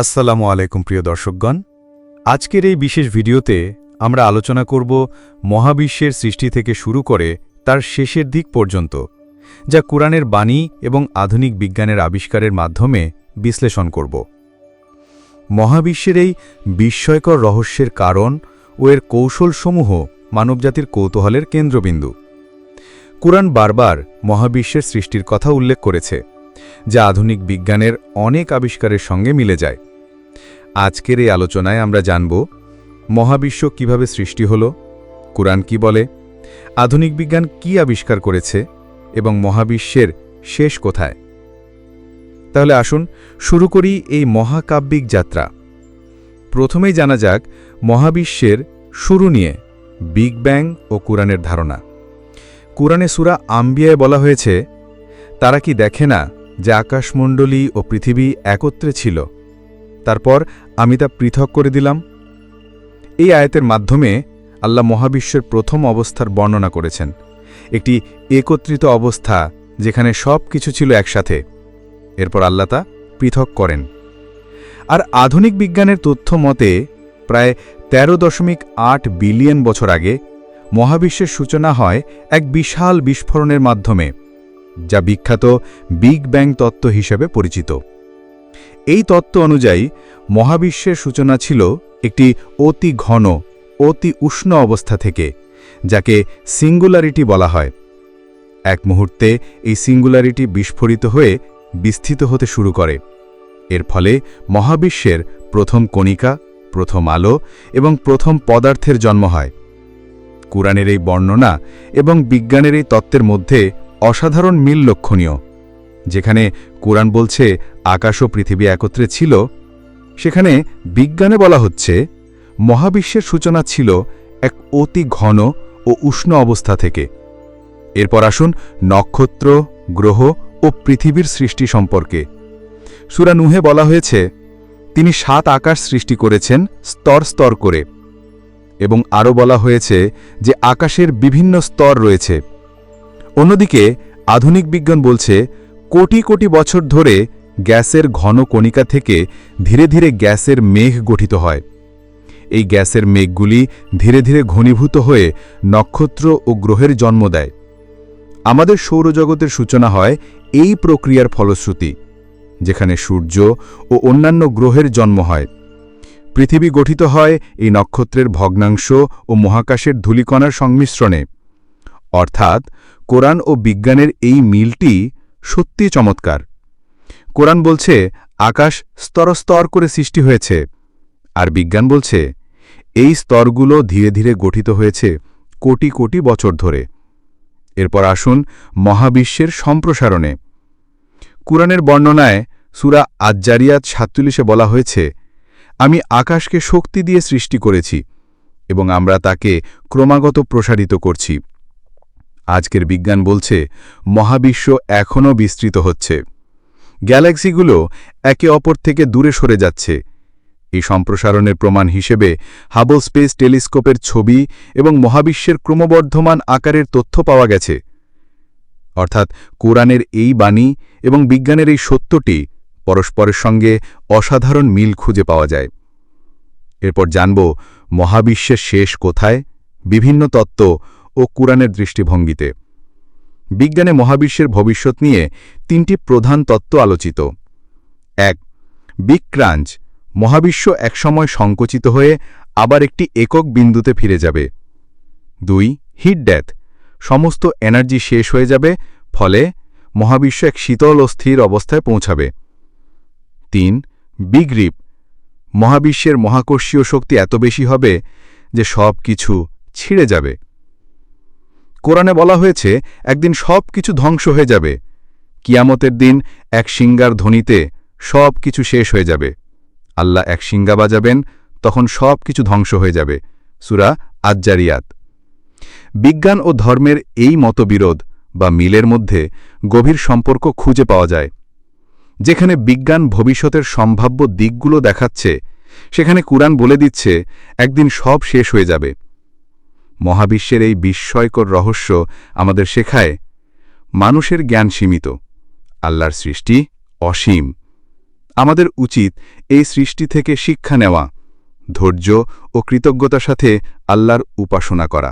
আসসালামু আলাইকুম, প্রিয় দর্শকগণ। আজকের এই বিশেষ ভিডিওতে আমরা আলোচনা করব মহাবিশ্বের সৃষ্টি থেকে শুরু করে তার শেষের দিক পর্যন্ত, যা কোরআনের বাণী এবং আধুনিক বিজ্ঞানের আবিষ্কারের মাধ্যমে বিশ্লেষণ করব। মহাবিশ্বের এই বিস্ময়কর রহস্যের কারণ ও এর কৌশলসমূহ মানবজাতির কৌতূহলের কেন্দ্রবিন্দু। কোরআন বারবার মহাবিশ্বের সৃষ্টির কথা উল্লেখ করেছে, যা আধুনিক বিজ্ঞানের অনেক আবিষ্কারের সঙ্গে মিলে যায়। আজকের এই আলোচনায় আমরা জানব, মহাবিশ্ব কীভাবে সৃষ্টি হল, কোরআন কি বলে, আধুনিক বিজ্ঞান কি আবিষ্কার করেছে, এবং মহাবিশ্বের শেষ কোথায়। তাহলে আসুন শুরু করি এই মহাকাব্যিক যাত্রা। প্রথমেই জানা যাক মহাবিশ্বের শুরু নিয়ে বিগ ব্যাং ও কোরআনের ধারণা। কোরআনে সুরা আম্বিয়ায় বলা হয়েছে, তারা কি দেখে না যে আকাশমণ্ডলী ও পৃথিবী একত্রে ছিল? তারপর আমি তা পৃথক করে দিলাম। এই আয়াতের মাধ্যমে আল্লাহ মহাবিশ্বের প্রথম অবস্থার বর্ণনা করেছেন। একটি একত্রিত অবস্থা যেখানে সব কিছু ছিল একসাথে। এরপর আল্লাহ তা পৃথক করেন। আর আধুনিক বিজ্ঞানের তথ্য মতে, প্রায় তেরো দশমিক আট বিলিয়ন বছর আগে মহাবিশ্বের সূচনা হয় এক বিশাল বিস্ফোরণের মাধ্যমে, যা বিখ্যাত বিগ ব্যাং তত্ত্ব হিসেবে পরিচিত। এই তত্ত্ব অনুযায়ী মহাবিশ্বের সূচনা ছিল একটি অতি ঘন, অতি উষ্ণ অবস্থা থেকে, যাকে সিঙ্গুলারিটি বলা হয়। এক মুহূর্তে এই সিঙ্গুলারিটি বিস্ফোরিত হয়ে বিস্তৃত হতে শুরু করে। এর ফলে মহাবিশ্বের প্রথম কণিকা, প্রথম আলো এবং প্রথম পদার্থের জন্ম হয়। কোরআনের এই বর্ণনা এবং বিজ্ঞানের এই তত্ত্বের মধ্যে অসাধারণ মিল লক্ষণীয়। যেখানে কোরআন বলছে, আকাশ ও পৃথিবী একত্রে ছিল, সেখানে বিজ্ঞানে বলা হচ্ছে, মহাবিশ্বের সূচনা ছিল এক অতি ঘন ও উষ্ণ অবস্থা থেকে। এরপর আসুন নক্ষত্র, গ্রহ ও পৃথিবীর সৃষ্টি সম্পর্কে। সুরা নুহে বলা হয়েছে, তিনি সাত আকাশ সৃষ্টি করেছেন স্তর স্তর করে। এবং আরও বলা হয়েছে যে আকাশের বিভিন্ন স্তর রয়েছে। অন্যদিকে আধুনিক বিজ্ঞান বলছে কোটি কোটি বছর ধরে গ্যাসের ঘন কণিকা থেকে ধীরে ধীরে গ্যাসের মেঘ গঠিত হয়। এই গ্যাসের মেঘগুলি ধীরে ধীরে ঘনীভূত হয়ে নক্ষত্র ও গ্রহের জন্ম দেয়। আমাদের সৌরজগতের সূচনা হয় এই প্রক্রিয়ার ফলশ্রুতি, যেখানে সূর্য ও অন্যান্য গ্রহের জন্ম হয়। পৃথিবী গঠিত হয় এই নক্ষত্রের ভগ্নাংশ ও মহাকাশের ধূলিকণার সংমিশ্রণে। অর্থাৎ কোরআন ও বিজ্ঞানের এই মিলটি সত্যি চমৎকার। কোরআন বলছে, আকাশ স্তরস্তর করে সৃষ্টি হয়েছে। আর বিজ্ঞান বলছে, এই স্তরগুলো ধীরে ধীরে গঠিত হয়েছে কোটি কোটি বছর ধরে। এরপর আসুন মহাবিশ্বের সম্প্রসারণে। কুরআনের বর্ণনায় সুরা আজ্জারিয়াত সাতচল্লিশে বলা হয়েছে, আমি আকাশকে শক্তি দিয়ে সৃষ্টি করেছি এবং আমরা তাকে ক্রমাগত প্রসারিত করছি। আজকের বিজ্ঞান বলছে, মহাবিশ্ব এখনও বিস্তৃত হচ্ছে। গ্যালাক্সিগুলো একে অপর থেকে দূরে সরে যাচ্ছে। এই সম্প্রসারণের প্রমাণ হিসেবে হাবল স্পেস টেলিস্কোপের ছবি এবং মহাবিশ্বের ক্রমবর্ধমান আকারের তথ্য পাওয়া গেছে। অর্থাৎ কোরআনের এই বাণী এবং বিজ্ঞানের এই সত্যটি পরস্পরের সঙ্গে অসাধারণ মিল খুঁজে পাওয়া যায়। এরপর জানব মহাবিশ্বের শেষ কোথায়? বিভিন্ন তত্ত্ব ও কোরআনের দৃষ্টিভঙ্গিতে। বিজ্ঞানে মহাবিশ্বের ভবিষ্যৎ নিয়ে তিনটি প্রধান তত্ত্ব আলোচিত। এক বিগ ক্রাঞ্চ মহাবিশ্ব একসময় সংকুচিত হয়ে আবার একটি একক বিন্দুতে ফিরে যাবে। দুই, হিট ডেথ। সমস্ত এনার্জি শেষ হয়ে যাবে, ফলে মহাবিশ্ব এক শীতল ও স্থির অবস্থায় পৌঁছাবে। তিন বিগ রিপ মহাবিশ্বের মহাকর্ষীয় শক্তি এত বেশি হবে যে সব কিছু ছিঁড়ে যাবে। কোরআনে বলা হয়েছে, একদিন সব কিছু ধ্বংস হয়ে যাবে। কিয়ামতের দিন এক সিঙ্গার ধ্বনিতে সব কিছু শেষ হয়ে যাবে। আল্লাহ এক সিঙ্গা বাজাবেন, তখন সব কিছু ধ্বংস হয়ে যাবে। সুরা আজ্জারিয়াত। বিজ্ঞান ও ধর্মের এই মতবিরোধ বা মিলের মধ্যে গভীর সম্পর্ক খুঁজে পাওয়া যায়। যেখানে বিজ্ঞান ভবিষ্যতের সম্ভাব্য দিকগুলো দেখাচ্ছে, সেখানে কুরআন বলে দিচ্ছে, একদিন সব শেষ হয়ে যাবে। মহাবিশ্বের এই বিস্ময়কর রহস্য আমাদের শেখায়, মানুষের জ্ঞান সীমিত, আল্লাহর সৃষ্টি অসীম। আমাদের উচিত এই সৃষ্টি থেকে শিক্ষা নেওয়া, ধৈর্য ও কৃতজ্ঞতার সাথে আল্লাহর উপাসনা করা।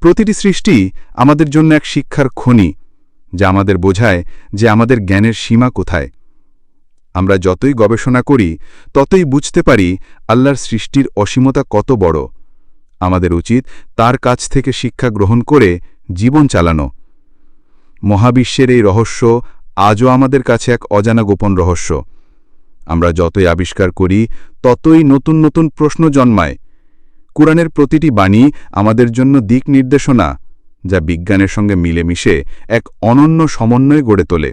প্রতিটি সৃষ্টি আমাদের জন্য এক শিক্ষার খনি, যা আমাদের বোঝায় যে আমাদের জ্ঞানের সীমা কোথায়। আমরা যতই গবেষণা করি, ততই বুঝতে পারি আল্লাহর সৃষ্টির অসীমতা কত বড়। আমাদের উচিত তার কাছ থেকে শিক্ষা গ্রহণ করে জীবন চালানো। মহাবিশ্বের এই রহস্য আজও আমাদের কাছে এক অজানা গোপন রহস্য। আমরা যতই আবিষ্কার করি, ততই নতুন নতুন প্রশ্ন জন্মায়। কোরআনের প্রতিটি বাণী আমাদের জন্য দিক নির্দেশনা, যা বিজ্ঞানের সঙ্গে মিলেমিশে এক অনন্য সমন্বয় গড়ে তোলে।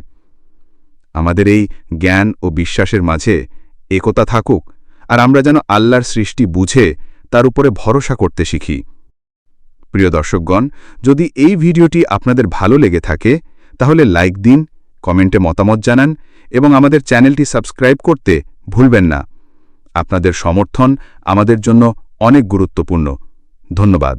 আমাদের এই জ্ঞান ও বিশ্বাসের মাঝে একতা থাকুক, আর আমরা যেন আল্লাহর সৃষ্টি বুঝে তার উপরে ভরসা করতে শিখি। প্রিয় দর্শকগণ, যদি এই ভিডিওটি আপনাদের ভালো লেগে থাকে, তাহলে লাইক দিন, কমেন্টে মতামত জানান এবং আমাদের চ্যানেলটি সাবস্ক্রাইব করতে ভুলবেন না। আপনাদের সমর্থন আমাদের জন্য অনেক গুরুত্বপূর্ণ। ধন্যবাদ।